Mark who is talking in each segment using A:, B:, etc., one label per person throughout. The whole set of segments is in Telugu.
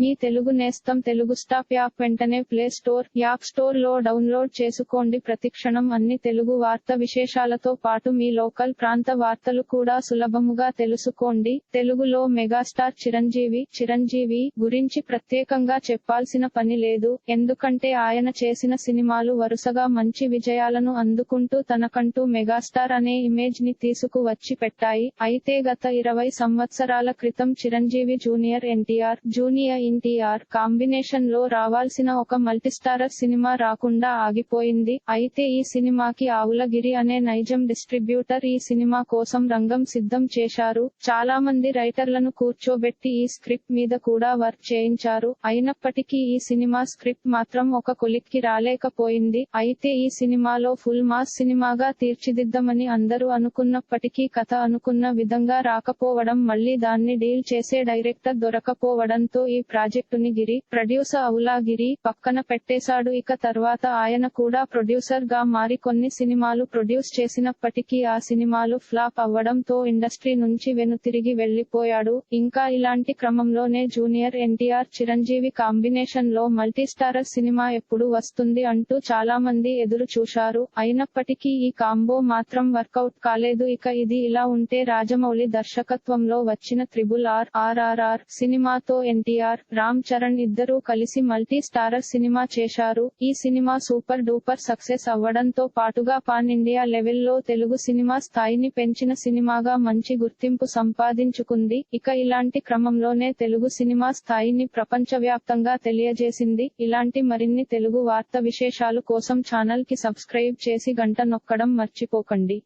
A: మీ తెలుగు నేస్తం తెలుగు స్టాప్ యాప్ వెంటనే ప్లే స్టోర్ యాప్ స్టోర్లో డౌన్లోడ్ చేసుకోండి. ప్రతిక్షణం అన్ని తెలుగు వార్త విశేషాలతో పాటు మీ లోకల్ ప్రాంత వార్తలు కూడా సులభముగా తెలుసుకోండి. తెలుగులో మెగాస్టార్ చిరంజీవి చిరంజీవి గురించి ప్రత్యేకంగా చెప్పాల్సిన పని లేదు. ఎందుకంటే ఆయన చేసిన సినిమాలు వరుసగా మంచి విజయాలను అందుకుంటూ తనకంటూ మెగాస్టార్ అనే ఇమేజ్ని తీసుకువచ్చి పెట్టాయి. అయితే గత ఇరవై సంవత్సరాల క్రితం చిరంజీవి జూనియర్ ఎన్టీఆర్ జూనియర్ ఎన్టీఆర్ కాంబినేషన్లో రావాల్సిన ఒక మల్టీస్టారర్ సినిమా రాకుండా ఆగిపోయింది. అయితే ఈ సినిమాకి ఆవులగిరి అనే నైజం డిస్ట్రిబ్యూటర్ ఈ సినిమా కోసం రంగం సిద్ధం చేశారు. చాలా మంది రైటర్లను కూర్చోబెట్టి ఈ స్క్రిప్ట్ మీద కూడా వర్క్ చేయించారు. అయినప్పటికీ ఈ సినిమా స్క్రిప్ట్ మాత్రం ఒక కొలిక్కి రాలేకపోయింది. అయితే ఈ సినిమాలో ఫుల్ మాస్ సినిమాగా తీర్చిదిద్దమని అందరూ అనుకున్నప్పటికీ కథ అనుకున్న విధంగా రాకపోవడం మళ్ళీ దాన్ని డీల్ చేసే డైరెక్టర్ దొరకపోవడంతో ఈ ప్రాజెక్టుని గిరి ప్రొడ్యూసర్ అవులాగిరి పక్కన పెట్టేశాడు. ఇక తర్వాత ఆయన కూడా ప్రొడ్యూసర్గా మారి కొన్ని సినిమాలు ప్రొడ్యూస్ చేసినప్పటికీ ఆ సినిమాలు ఫ్లాప్ అవ్వడంతో ఇండస్ట్రీ నుంచి వెనుతిరిగి వెళ్ళిపోయాడు ఇంకా ఇలాంటి క్రమంలోనే జూనియర్ ఎన్టీఆర్ చిరంజీవి కాంబినేషన్లో మల్టీస్టారర్ సినిమా ఎప్పుడు వస్తుంది అంటూ చాలా మంది ఎదురు చూశారు. అయినప్పటికీ ఈ కాంబో మాత్రం వర్కౌట్ కాలేదు. ఇక ఇది ఇలా ఉంటే రాజమౌళి దర్శకత్వంలో వచ్చిన త్రిబుల్ ఆర్ ఆర్ఆర్ఆర్ సినిమాతో ఎన్టీఆర్ రామ్ చరణ్ ఇద్దరూ కలిసి మల్టీ స్టారర్ సినిమా చేశారు. ఈ సినిమా సూపర్ డూపర్ సక్సెస్ అవ్వడంతో పాటుగా పాన్ ఇండియా లెవెల్లో తెలుగు సినిమా స్థాయిని పెంచిన సినిమాగా మంచి గుర్తింపు సంపాదించుకుంది. ఇక ఇలాంటి క్రమంలోనే తెలుగు సినిమా స్థాయిని ప్రపంచవ్యాప్తంగా తెలియజేసింది. ఇలాంటి మరిన్ని తెలుగు వార్త విశేషాలు కోసం ఛానల్కి సబ్స్క్రైబ్ చేసి గంట నొక్కడం మర్చిపోకండి.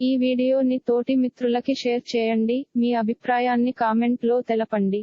A: ఈ వీడియోని తోటి మిత్రులకి షేర్ చేయండి. మీ అభిప్రాయాన్ని కామెంట్లో తెలపండి.